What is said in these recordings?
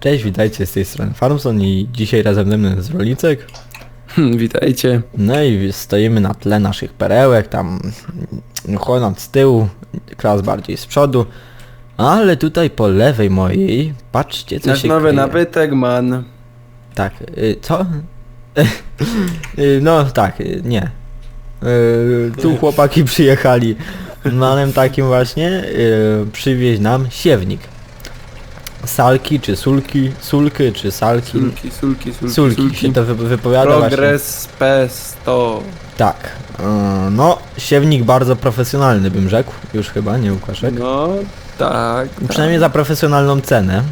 Cześć, witajcie z tej strony Farmson i dzisiaj razem ze mną jest Rolnicek. Hmm, Witajcie. No i stoimy na tle naszych perełek, tam Honor z tyłu, Kras bardziej z przodu. Ale tutaj po lewej mojej, patrzcie co Nasz się nowy kryje. nabytek, man. Tak, y, co? Y, no tak, y, nie. Y, tu chłopaki przyjechali manem takim właśnie, y, przywieźć nam siewnik. Salki czy sulki, sulky czy salki. Sulki, sulki, sulki, Sulki, się to wy, wypowiada właśnie. Progress P100. Tak. y, no, siewnik bardzo profesjonalny bym rzekł, już chyba, nie Łukaszek? No, tak. Przynajmniej za profesjonalną cenę.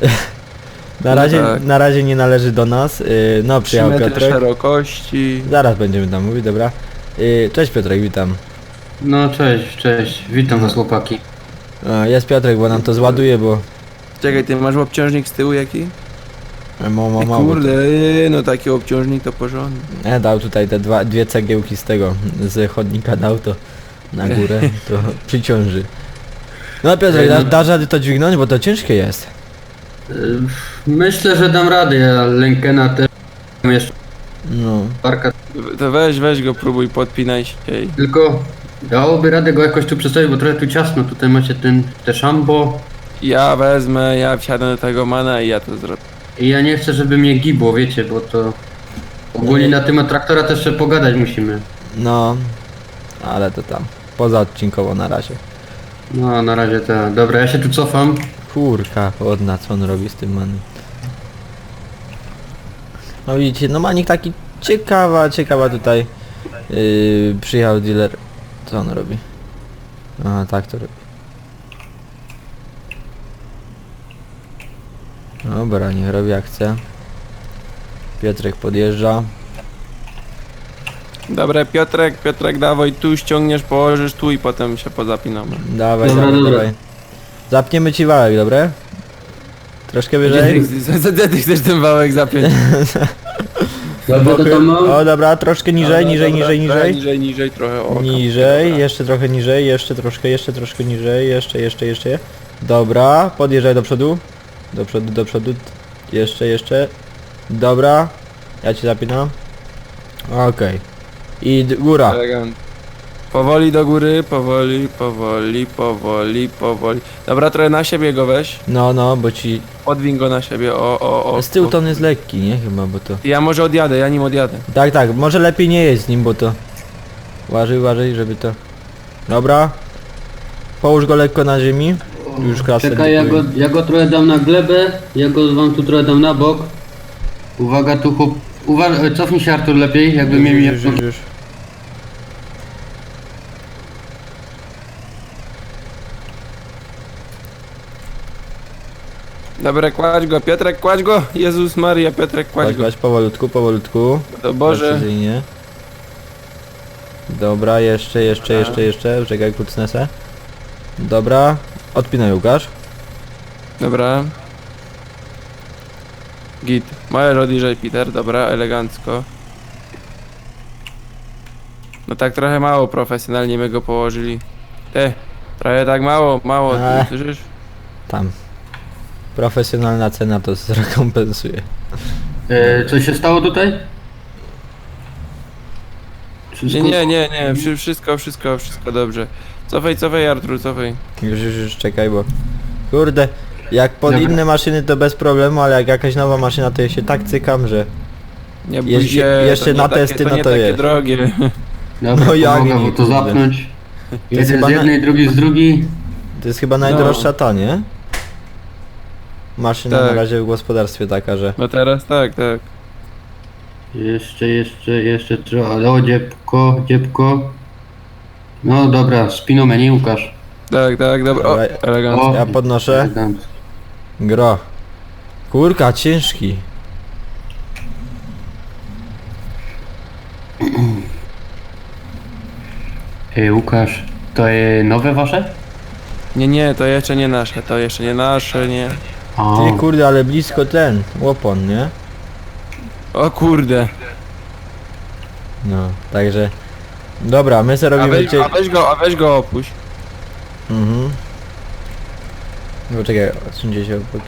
na, razie, tak. na razie nie należy do nas. y, no, tak. 3 przyjechał metry Piotrek. szerokości. Zaraz będziemy tam mówić, dobra. Y, Cześć Piotrek, witam. No cześć, cześć, witam was chłopaki. Jest Piotrek, bo nam to zładuje, bo Czekaj, ty masz obciążnik z tyłu jaki? ma, ma, Ej, ma, Kurde, no taki obciążnik to porządny. E, dał tutaj te dwa, dwie cegiełki z tego, z chodnika dał to na górę, to przyciąży. No Piotrek, da, dasz rady to dźwignąć, bo to ciężkie jest. Y, Myślę, że dam radę, ja Lenkena też mam jeszcze No. parka, To weź, weź go, próbuj, podpinaj się. Ej. tylko dałoby radę go jakoś tu przedstawić, bo trochę tu ciasno, tutaj macie ten, te szambo Ja wezmę, ja wsiadę do tego mana i ja to zrobię. i ja nie chcę, żeby mnie gibło, wiecie, bo to ogólnie na temat traktora też jeszcze pogadać musimy. No, ale to tam, poza odcinkowo na razie. No, na razie to, dobra, ja się tu cofam. Kurka, odna, co on robi z tym manem. No widzicie, no manik taki ciekawa, ciekawa tutaj. Yy, przyjechał dealer. Co on robi? Aha, tak to robi. Dobra, niech robi jak chce. Piotrek podjeżdża. Dobra, Piotrek, Piotrek, dawaj, tu ściągniesz, położysz tu i potem się pozapinamy. Dawaj, Dobra, dawaj, dobra. dawaj. Zapniemy ci wałek, dobre? Troszkę Gdzie wyżej. za- ty chcesz ten wałek zapiąć? Dobra, to mam. O dobra, troszkę niżej, Dobra, niżej, dobra, niżej, trochę niżej. Niżej, niżej, trochę o. Niżej, dobra. jeszcze trochę niżej, jeszcze troszkę, jeszcze troszkę niżej, jeszcze, jeszcze, jeszcze. Dobra, podjeżdżaj do przodu. Do przodu, do przodu. Jeszcze, jeszcze. Dobra. Ja ci zapinam. Okej. I d- góra. Elegant. Powoli do góry, powoli, powoli, powoli, powoli. Dobra, trochę na siebie go weź. No, no, bo ci... Podwin go na siebie, o, o, o. Z tyłu to on jest lekki, nie? Chyba, bo to... Ja może odjadę, ja nim odjadę. Tak, tak, może lepiej nie jeść z nim, bo to... Uważaj, uważaj, żeby to... Dobra. Połóż go lekko na ziemi. Już kasę Czekaj, ja go, ja go trochę dam na glebę, ja go wam tu trochę dam na bok. Uwaga, tu chłop... Uwaga, cofnij się Artur lepiej, jakby mnie mnie... już, już, już. Dobra, kładź go, Piotrek, kładź go! Jezus Maria, Piotrek, kładź Kładź, go. kładź, powolutku, powolutku. To Boże. Precyzyjnie. Dobra, jeszcze, jeszcze, jeszcze, jeszcze. Czekaj, kucnę se. Dobra. Odpinaj Łukasz. Dobra. Git. Możesz odjeżdżaj, Peter, dobra, elegancko. No tak trochę mało profesjonalnie my go położyli. Te, trochę tak mało, mało, ty Ech. słyszysz? Tam. Profesjonalna cena to zrekompensuje. E, co się stało tutaj? Nie, nie, nie, nie, wszy- wszystko, wszystko, wszystko dobrze. Cofaj, cofaj, Artur, cofaj. Już, już, już, czekaj, bo... Kurde. Jak pod Dobra. inne maszyny to bez problemu, ale jak jakaś nowa maszyna to ja się tak cykam, że... Nie bój się, je- jeszcze to nie na takie, testy, to no nie to takie jest. drogie. Dobra, No jak pomogę nie, mu to kurde. zapnąć. Jeden chyba z na- jednej, drugi z drugiej. To jest chyba No. najdroższa ta, nie? Maszyna Tak. na razie w gospodarstwie taka, że... No teraz tak, tak. Jeszcze, jeszcze, jeszcze trochę. O, dziebko, dziebko. No dobra, spiną menu Łukasz. Tak, tak, dobra. O, Dawaj. elegancko. O. Ja podnoszę. Elegancko. Gro. Kurka, ciężki. Ej, Łukasz, to jest nowe wasze? Nie, nie, to jeszcze nie nasze, to jeszcze nie nasze, nie. A, Ty kurde, ale blisko ten, łopon, nie? O kurde. No, także... Dobra, my sobie A robimy weź, a weź go, a weź go opuść. Mhm. No czekaj, odsuńcie się po.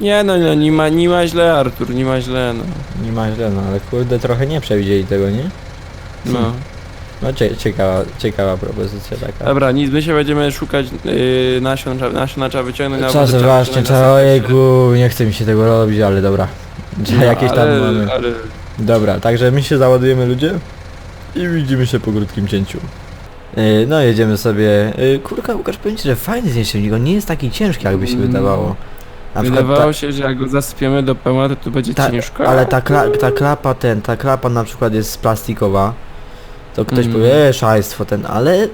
Nie no, no nie ma, nie ma źle Artur, nie ma źle no. Nie ma źle, no ale kurde trochę nie przewidzieli tego, nie? no. No cie, ciekawa, ciekawa propozycja taka. Dobra, nic, my się będziemy szukać yy, nasion, trzeba- nasiona trzeba wyciągnąć na Czas wodę, trzeba właśnie, wyciągnąć ojejku, nie chce mi się tego robić, ale dobra. Trzeba No, jakieś tam ale, mamy. Ale, Dobra, także my się załadujemy ludzie i widzimy się po krótkim cięciu. Yy, No jedziemy sobie. Yy, Kurka Łukasz powiem ci, że fajny zniesiennik, on nie jest taki ciężki jakby się Mm. wydawało. Na przykład wydawało się, że jak go zasypiemy do pełna, to tu będzie ta, ciężko. ale ta, kla, ta klapa ten, ta klapa na przykład jest plastikowa. To ktoś Mm. powie, e, szajstwo ten, ale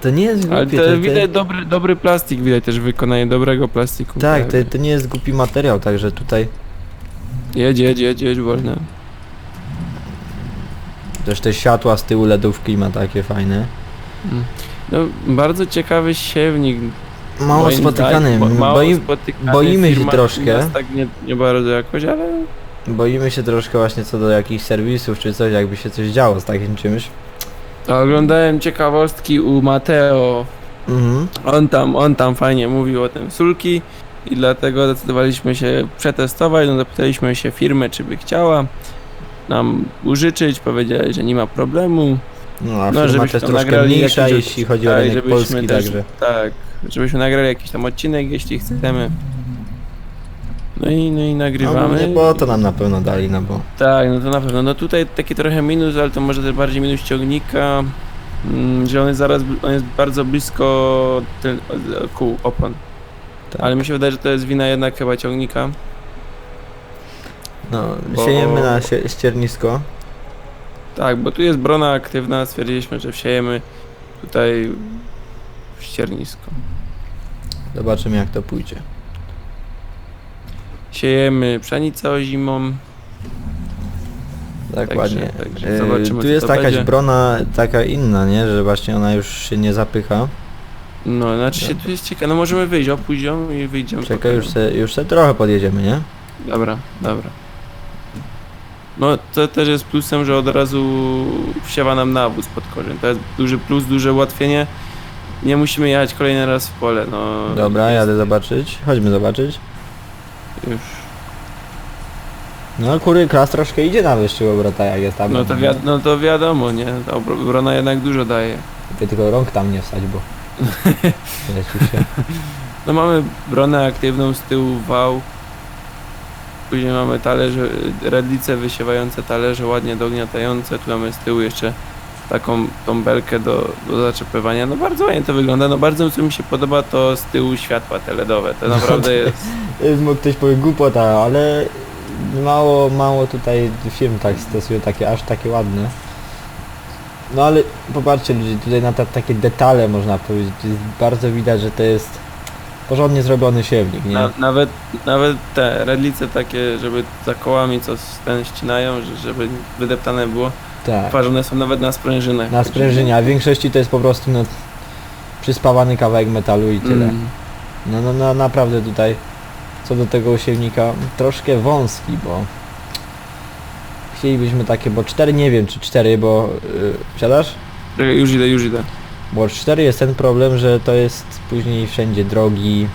to nie jest Ale głupie. to widać dobry, dobry plastik, widać też wykonanie dobrego plastiku. Tak, to, to nie jest głupi materiał, także tutaj Jedź, jedź, jedź, jedź wolno. też te światła z tyłu LEDówki ma takie fajne. No, bardzo ciekawy siewnik. Mało moim spotykany, zdaniem, bo- mało boi, spotykany boimy się firma troszkę. Nas tak nie, nie bardzo jakoś, ale boimy się troszkę właśnie co do jakichś serwisów czy coś, jakby się coś działo z takim czymś. oglądałem ciekawostki u Mateo. Mhm. On tam, on tam fajnie mówił o tym sulki i dlatego zdecydowaliśmy się przetestować. No zapytaliśmy się firmy, czy by chciała nam użyczyć. Powiedzieli, że nie ma problemu. No a No, firma też troszkę mniejsza, jakiś- jeśli chodzi o tak, rynek żebyśmy polski, też- także. Tak, żebyśmy nagrali jakiś tam odcinek, jeśli chcemy. No i, no i No, nagrywamy. nie po to nam na pewno dali, no bo Tak, no to na pewno. No tutaj taki trochę minus, ale to może też bardziej minus ciągnika, mm, że on jest zaraz, on jest bardzo blisko kół, opon. Tak. Ale mi się wydaje, że to jest wina jednak chyba ciągnika. no, bo- siejemy na sie ściernisko. Tak, bo tu jest brona aktywna, stwierdziliśmy, że wsiejemy tutaj w ściernisko. Zobaczymy jak to pójdzie. Siejemy pszenicę ozimą. Dokładnie. także E, zobaczymy, tu co jest to jakaś będzie. brona taka inna, nie? Że właśnie ona już się nie zapycha. No, znaczy się tu jest ciekawe, no możemy wyjść, opuść ją i wyjdziemy. Czekaj, potem. już se, już se trochę podjedziemy, nie? Dobra, dobra. No to też jest plusem, że od razu wsiewa nam nawóz pod korzeń. To jest duży plus, duże ułatwienie. Nie musimy jechać kolejny raz w pole, no. Dobra, jest jadę zobaczyć. Chodźmy zobaczyć. Już. No kury klas troszkę idzie na wyższych obrotach jak jest tam. No to, wiad- no to wiadomo, nie? Ta obro- obrona jednak dużo daje. Ty tylko rąk tam nie wstać, bo... Leci się. No mamy bronę aktywną z tyłu wał. Później mamy talerze, redlice wysiewające talerze, ładnie dogniatające. Tu mamy z tyłu jeszcze taką tą belkę do, do zaczepywania. No bardzo ładnie to wygląda. No bardzo co mi się podoba to z tyłu światła te LEDowe. To naprawdę jest... Mógł ktoś powie głupota, ale mało, mało tutaj firm tak stosuje takie, aż takie ładne. No ale popatrzcie ludzie, tutaj na te, takie detale można powiedzieć, jest bardzo widać, że to jest porządnie zrobiony siewnik, nie? Na, nawet, nawet te redlice takie, żeby za kołami co s- ten ścinają, że- żeby wydeptane było. tak, Twarzone są nawet na sprężynach. na sprężynie, a w większości to jest po prostu no, przyspawany kawałek metalu i tyle. Mm. No, no, no naprawdę tutaj co do tego siewnika troszkę wąski, bo chcielibyśmy takie, bo 4 nie wiem czy 4, bo yy, wsiadasz? Czekaj, Już idę, już idę. Bo 4 jest ten problem, że to jest później wszędzie drogi,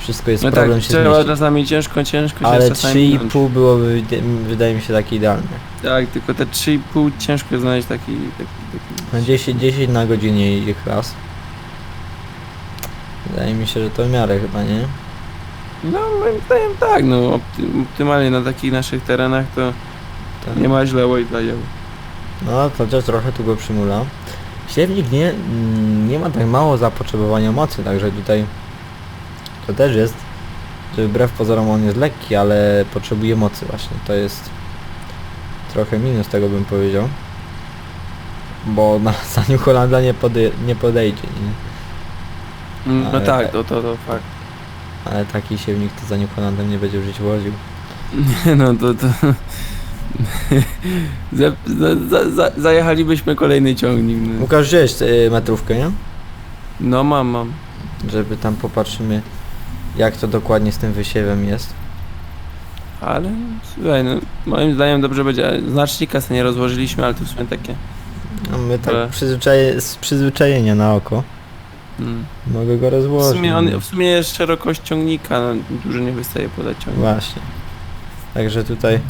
wszystko jest No problem tak, się trzeba zmieścić. czasami ciężko, ciężko się Ale czasami minąć. 3,5 byłoby, wydaje mi się, takie idealne. Tak, tylko te 3,5 ciężko znaleźć taki, taki, taki... No 10, 10 na godzinę idzie klas. Wydaje mi się, że to w miarę chyba, nie? No moim zdaniem tak, no opty- optymalnie na takich naszych terenach to Tak. nie ma źle dla dzieł. No, chociaż trochę tu go przymula. Siewnik nie, mm, nie ma tak mało zapotrzebowania mocy, także tutaj to też jest, że wbrew pozorom on jest lekki, ale potrzebuje mocy właśnie. To jest trochę minus tego bym powiedział. Bo na za New Hollanda nie, pode, nie podejdzie, nie? Mm, No Ale tak, to, to, to fakt. Ale taki siewnik to za Hollandem nie będzie w życiu woził. No to to... za, za, za, zajechalibyśmy kolejny ciągnik. No, Łukasz, y, metrówkę, nie? no mam, mam. Żeby tam popatrzymy jak to dokładnie z tym wysiewem jest. Ale słuchaj, no, moim zdaniem dobrze będzie. Znacznika sobie nie rozłożyliśmy, ale to w sumie takie. No my tak Ale- przyzwyczaje, z przyzwyczajenia na oko. Mm. Mogę go W rozłożyć. sumie, no. on, w sumie jest szerokość ciągnika, no, dużo nie wystaje poza ciągnik. Właśnie. Także tutaj...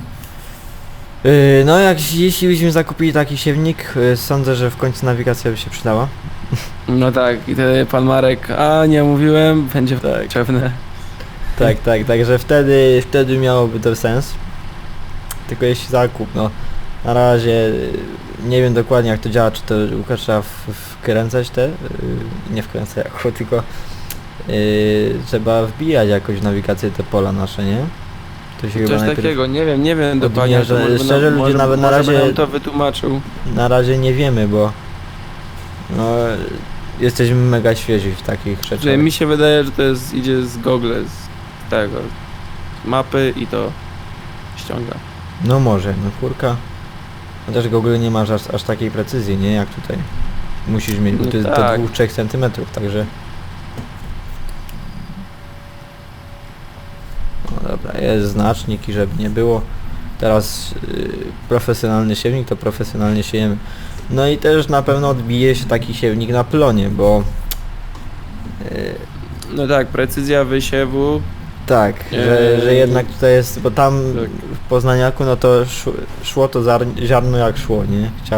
Yy, no jak jeśli byśmy zakupili taki siewnik, yy, sądzę, że w końcu nawigacja by się przydała. No tak, i wtedy pan Marek, a nie mówiłem, będzie tak, potrzebne. Tak, tak, także wtedy, wtedy miałoby to sens. Tylko jeśli zakup, no na razie yy, nie wiem dokładnie jak to działa, czy to Łukasz trzeba w, wkręcać te, yy, nie wkręcać jako, tylko yy, trzeba wbijać jakoś w nawigację te pola nasze, nie? To się Coś takiego, nie wiem, nie wiem dokładnie. Może szczerze, ludzie może, nawet na razie- to wytłumaczył. Na razie nie wiemy, bo no, jesteśmy mega świeżi w takich rzeczach. Że mi się wydaje, że to jest, idzie z Google, z tego, z mapy i to ściąga. No może, no kurka. Chociaż Google nie masz aż, aż takiej precyzji, nie? Jak tutaj. Musisz mieć, bo No to jest tak. do 2-3 centymetrów, także... Jest znacznik i żeby nie było. Teraz yy, profesjonalny siewnik to profesjonalnie siejemy. No i też na pewno odbije się taki siewnik na plonie, bo... Yy, No tak, precyzja wysiewu, Tak, że, Eee, że jednak tutaj jest, bo tam tak. w Poznaniaku no to szło, szło to ziarno jak szło, nie? Chcia...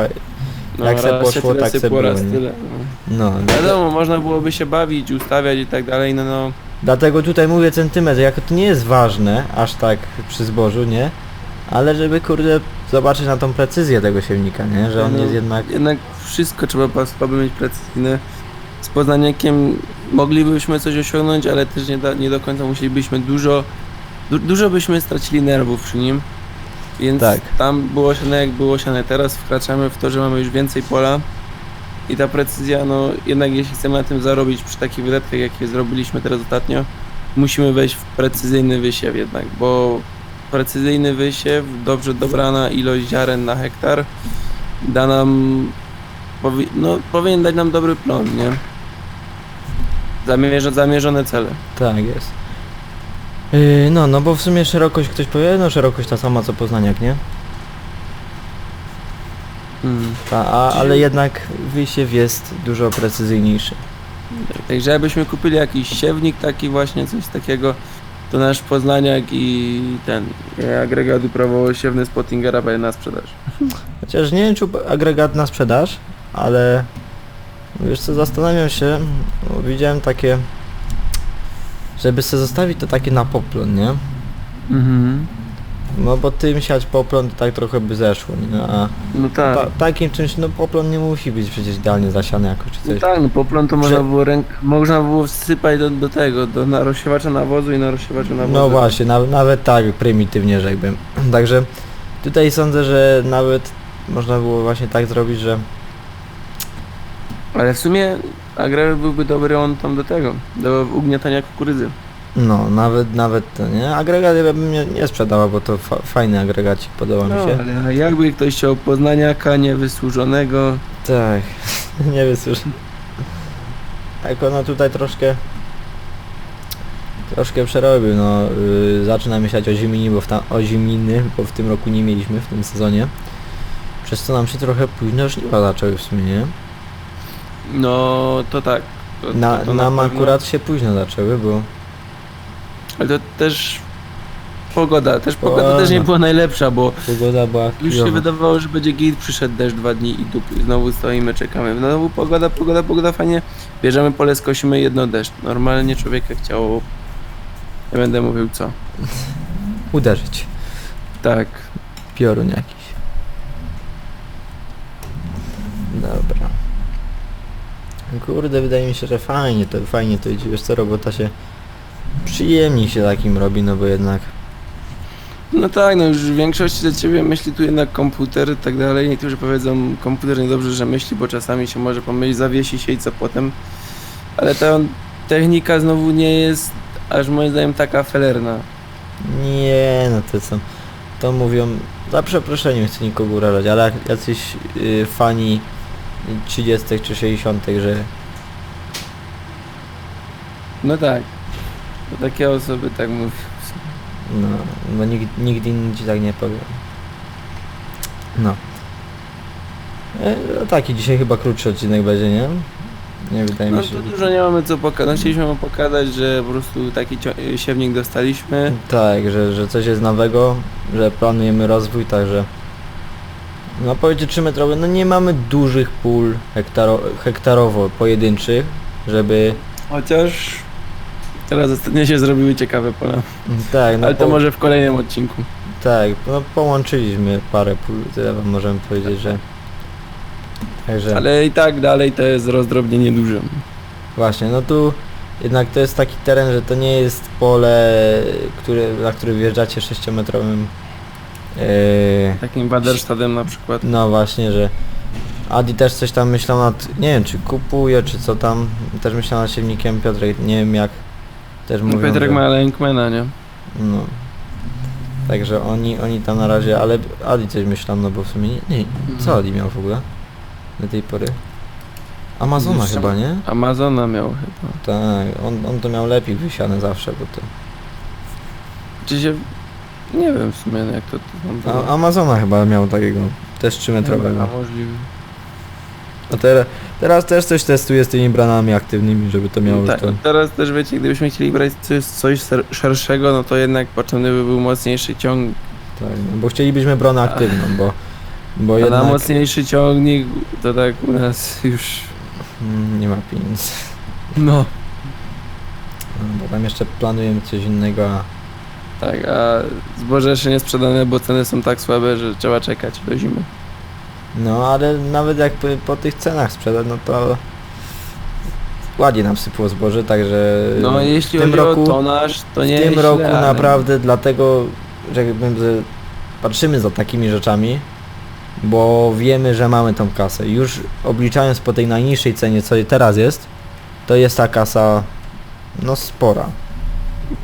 no Jak se poszło, tak se było, raz nie? tyle. No. No, Wiadomo, można byłoby się bawić, ustawiać i tak dalej, no no. Dlatego tutaj mówię centymetr, jako to nie jest ważne, aż tak przy zbożu, nie? Ale żeby kurde zobaczyć na tą precyzję tego siewnika, nie? Że on No, jest jednak... Jednak wszystko trzeba mieć precyzyjne. Z Poznaniakiem moglibyśmy coś osiągnąć, ale też nie, da, nie do końca musielibyśmy dużo, du, dużo byśmy stracili nerwów przy nim. Więc Tak. tam było siane jak było siane. Teraz wkraczamy w to, że mamy już więcej pola i ta precyzja, no jednak jeśli chcemy na tym zarobić przy takich wydatkach, jakie zrobiliśmy teraz ostatnio, musimy wejść w precyzyjny wysiew jednak, bo precyzyjny wysiew, dobrze dobrana ilość ziaren na hektar da nam, powi no powinien dać nam dobry plon, nie? Zamierza, zamierzone cele. Tak jest. Yy, no, no bo w sumie szerokość ktoś powie, no szerokość ta sama co Poznaniak, nie? Mm. Ta, a, ale jednak wysiew jest dużo precyzyjniejszy. Także jakbyśmy kupili jakiś siewnik taki właśnie, coś takiego, to nasz Poznaniak i ten agregat uprawowo-siewny Spottingera będzie na sprzedaż. Chociaż nie wiem czy agregat na sprzedaż, ale wiesz co, zastanawiam się, bo widziałem takie, żeby sobie zostawić to takie na poplon, nie? Mhm. No bo tym siać poplon to tak trochę by zeszło, nie? A No tak. ta, takim czymś, no poplon nie musi być przecież idealnie zasiany jakoś czy No coś. tak, no poplon to Prze- można było ręk... można było wsypać do, do tego, do na rozsiewacza nawozu i na rozsiewacza nawozu. No właśnie, na, nawet tak prymitywnie rzekłbym. Także tutaj sądzę, że nawet można było właśnie tak zrobić, że Ale w sumie agregat byłby dobry on tam do tego, do ugniatania kukurydzy. No, nawet, nawet to, nie? Agregat ja bym nie, nie sprzedała, bo to fa fajny agregacik, podoba No, mi się. ale jakby ktoś chciał poznaniaka niewysłużonego, Tak, nie wysłyszę. Tak ono tutaj troszkę troszkę przerobił, no yy, zaczyna myśleć o zimini, bo w ta, o zimniny, bo w tym roku nie mieliśmy w tym sezonie. Przez co nam się trochę późno żniwa zaczęły w sumie, nie? no to tak. To, Na, to, to nam pewno. akurat się późno zaczęły, bo Ale to też pogoda, też pogoda też nie była najlepsza, bo pogoda była już się wydawało, że będzie git, przyszedł deszcz dwa dni i dup, i znowu stoimy, czekamy. Znowu pogoda, pogoda, pogoda, fajnie. Bierzemy pole, skosimy jedno deszcz. Normalnie człowieka chciało, nie będę mówił co. uderzyć. Tak. Piorun jakiś. Dobra. Kurde, wydaje mi się, że fajnie to, fajnie to idzie, wiesz co, robota się przyjemniej się takim robi, no bo jednak No tak, no już w większości za ciebie myśli tu jednak komputer i tak dalej. Niektórzy powiedzą, komputer niedobrze, że myśli, bo czasami się może pomylić, zawiesi się i co potem. Ale ta technika znowu nie jest, aż moim zdaniem, taka felerna. nie, no to co, to mówią, za przeproszeniem chcę nikogo urażać, ale jak jacyś y, fani 30 czy 60, że No tak. To takie osoby tak mówią. No, bo nikt inny ci tak nie powie. No. E, no taki dzisiaj chyba krótszy odcinek będzie, nie? Nie wydaje No mi się. to dużo nie mamy co pokazać. No, chcieliśmy wam pokazać, że po prostu taki cio- siewnik dostaliśmy. Tak, że, że coś jest nowego, że planujemy rozwój, także... No powiedzcie 3 metrowe, no nie mamy dużych pól hektaro, hektarowo pojedynczych, żeby... Chociaż teraz ostatnio się zrobiły ciekawe pola. Tak, no Ale to po- może w kolejnym odcinku. Tak, no połączyliśmy parę pól, tyle wam możemy powiedzieć, że... Także... Ale i tak dalej to jest rozdrobnienie duże. Właśnie, no tu jednak to jest taki teren, że to nie jest pole, które, na które wjeżdżacie 6-metrowym. Yy, Takim Waderstadem na przykład. no właśnie, że Adi też coś tam myślał nad, nie wiem czy kupuje, czy co tam, też myślał nad siewnikiem, Piotrek nie wiem jak, też No, mówią, Piotrek że, ma Lenkmana, nie? no. Także oni, oni tam na razie, ale Adi coś myślał, no bo w sumie nie, nie co Adi miał w ogóle do tej pory? Amazona Wiesz chyba, nie? Amazona miał chyba. Tak, on, on to miał lepiej wysiane zawsze, bo to... Czy się... Nie wiem w sumie jak to, to. A, Amazona chyba miał takiego, też 3 metrowego. Chyba, możliwe. A teraz, teraz też coś testuje z tymi branami aktywnymi, żeby to miało Tak, to... teraz też wiecie, gdybyśmy chcieli brać coś, coś ser- szerszego, no to jednak potrzebny by był mocniejszy ciąg. Tak, no, bo chcielibyśmy bronę aktywną, bo... Bo A na jednak mocniejszy ciągnik to tak u nas już... mm, nie ma pieniędzy. No. No, Bo tam jeszcze planujemy coś innego, a... Tak, a zboże jeszcze nie sprzedane, bo ceny są tak słabe, że trzeba czekać do zimy. No ale nawet jak po, po tych cenach sprzedać, no to... Ładnie nam sypło zboże, także... No jeśli w tym chodzi roku, o tonaż, to nie w tym jest roku źle, ale- naprawdę dlatego, że jakbym, że patrzymy za takimi rzeczami, bo wiemy, że mamy tą kasę. Już obliczając po tej najniższej cenie, co teraz jest, to jest ta kasa no spora,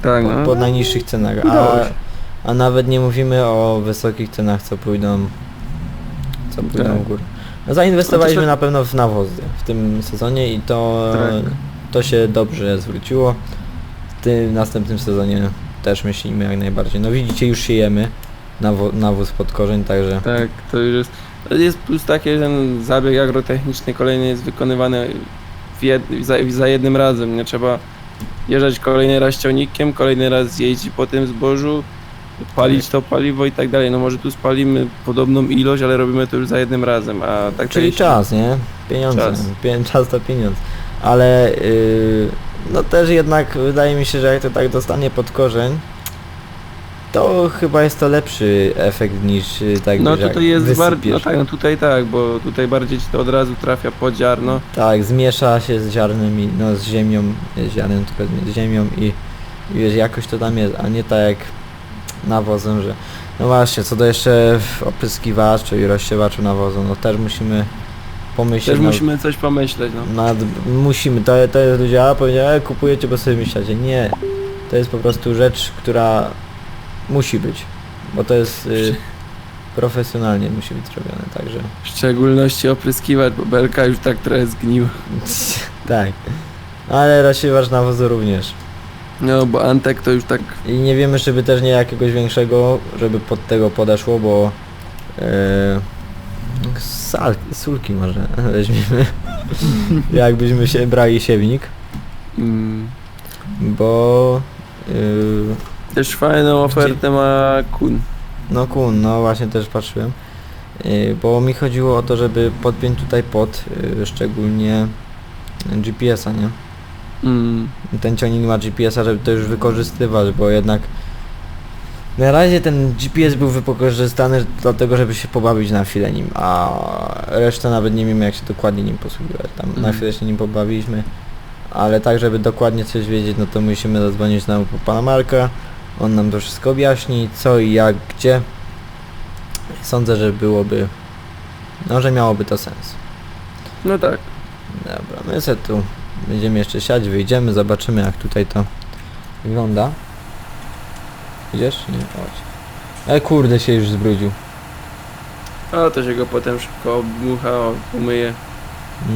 Tak, po, no. po najniższych cenach, a, Udało się. a nawet nie mówimy o wysokich cenach, co pójdą co pójdą Tak. w górę. No, zainwestowaliśmy Chociaż- na pewno w nawozy w tym sezonie i to, Tak. to się dobrze zwróciło. W tym następnym sezonie też myślimy jak najbardziej. No widzicie, już siejemy nawo nawóz pod korzeń, także Tak, to już jest. Jest plus takie, że ten zabieg agrotechniczny kolejny jest wykonywany jed, za, za jednym razem. Nie trzeba jeżdżać kolejny raz ciągnikiem, kolejny raz jeździć po tym zbożu, palić to paliwo i tak dalej. No może tu spalimy podobną ilość, ale robimy to już za jednym razem, a tak Czyli czas, nie? Pieniądze. Czas. Pie czas to pieniądz. Ale yy, no też jednak wydaje mi się, że jak to tak dostanie pod korzeń, to chyba jest to lepszy efekt niż yy, tak No wiesz, jak tutaj jest bardziej, wysypiesz. no tak, no tutaj tak, bo tutaj bardziej ci to od razu trafia pod ziarno. Tak, zmiesza się z ziarnem i no z ziemią, nie z ziarnem, tylko z ziemią i, i wiesz, jakoś to tam jest, a nie tak jak nawozem, że no właśnie, co do jeszcze opryskiwaczu i rozsiewaczu nawozu, no też musimy pomyśleć Też nad- musimy coś pomyśleć, no. nad, musimy, to, to jest ludzie, a powiedział, e, kupujecie, bo sobie myślacie, nie, to jest po prostu rzecz, która musi być, bo to jest y, profesjonalnie musi być zrobione, także W szczególności opryskiwać, bo belka już tak trochę zgniła. tak, ale rozsiewacz nawozu również. No bo Antek to już tak I nie wiemy, żeby też nie jakiegoś większego, żeby pod tego podeszło, bo e, sal, sulki może weźmiemy, jakbyśmy się brali siewnik, mm, bo e, też fajną ofertę ma Kun. no kun, no właśnie też patrzyłem, e, bo mi chodziło o to, żeby podpiąć tutaj pod, e, szczególnie GPS-a, nie? Mm, ten ciągnik ma GPS-a, żeby to już wykorzystywać, bo jednak na razie ten GPS był wykorzystany dlatego, żeby się pobawić na chwilę nim, a resztę nawet nie wiemy jak się dokładnie nim posługiwać. Tam na Mhm. chwilę się nim pobawiliśmy, ale tak, żeby dokładnie coś wiedzieć, no to musimy zadzwonić na po pana Marka, on nam to wszystko objaśni, co i jak, gdzie. Sądzę, że byłoby, no, że miałoby to sens. no tak. Dobra, my se tu będziemy jeszcze siać, wyjdziemy, zobaczymy jak tutaj to wygląda. Idziesz? Nie, chodź. Ale kurde się już zbrudził. A to się go potem szybko obmucha, umyje.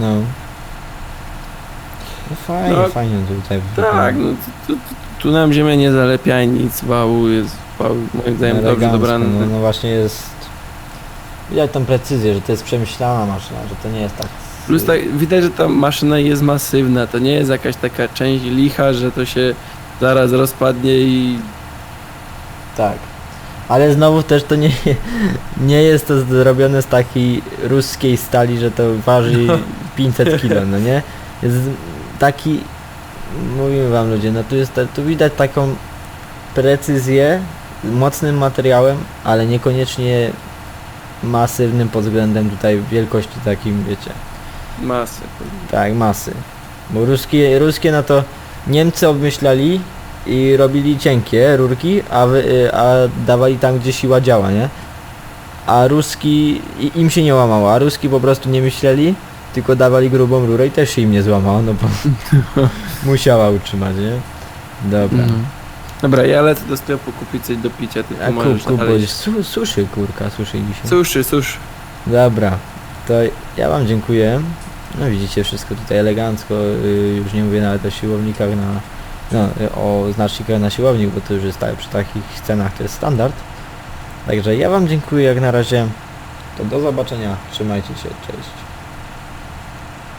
No. No fajnie, No, fajnie tutaj Tak, no tu, tu, tu nam ziemia nie zalepia nic, wał jest wał, moim zdaniem dobrze dobrany. No, no właśnie jest... Widać tą precyzję, że to jest przemyślana maszyna, że to nie jest tak Plus tak, widać, że ta maszyna jest masywna, to nie jest jakaś taka część licha, że to się zaraz rozpadnie i Tak. Ale znowu też to nie, nie jest to zrobione z takiej ruskiej stali, że to waży 500 kg, no nie? Jest taki, mówimy wam ludzie, no tu jest, tu widać taką precyzję, mocnym materiałem, ale niekoniecznie masywnym pod względem tutaj wielkości takim, wiecie, masy. tak, masy. Bo ruskie, ruskie no to Niemcy obmyślali i robili cienkie rurki, a, wy, y, a dawali tam, gdzie siła działa, nie? A ruski, i- im się nie łamało, a ruski po prostu nie myśleli, tylko dawali grubą rurę i też się im nie złamało, no bo musiała utrzymać, nie? Dobra. Mhm. Dobra, ja lecę do sklepu kupić coś do picia, ty A tu kup, możesz kup, bo dalej. su, suszy kurka, suszy dzisiaj. Suszy, susz. Dobra, to ja wam dziękuję. No widzicie wszystko tutaj elegancko, y, już nie mówię nawet o siłownikach na, no, y, o znacznikach na siłownik, bo to już jest tak, przy takich cenach to jest standard. Także ja wam dziękuję jak na razie. To do zobaczenia, trzymajcie się, cześć.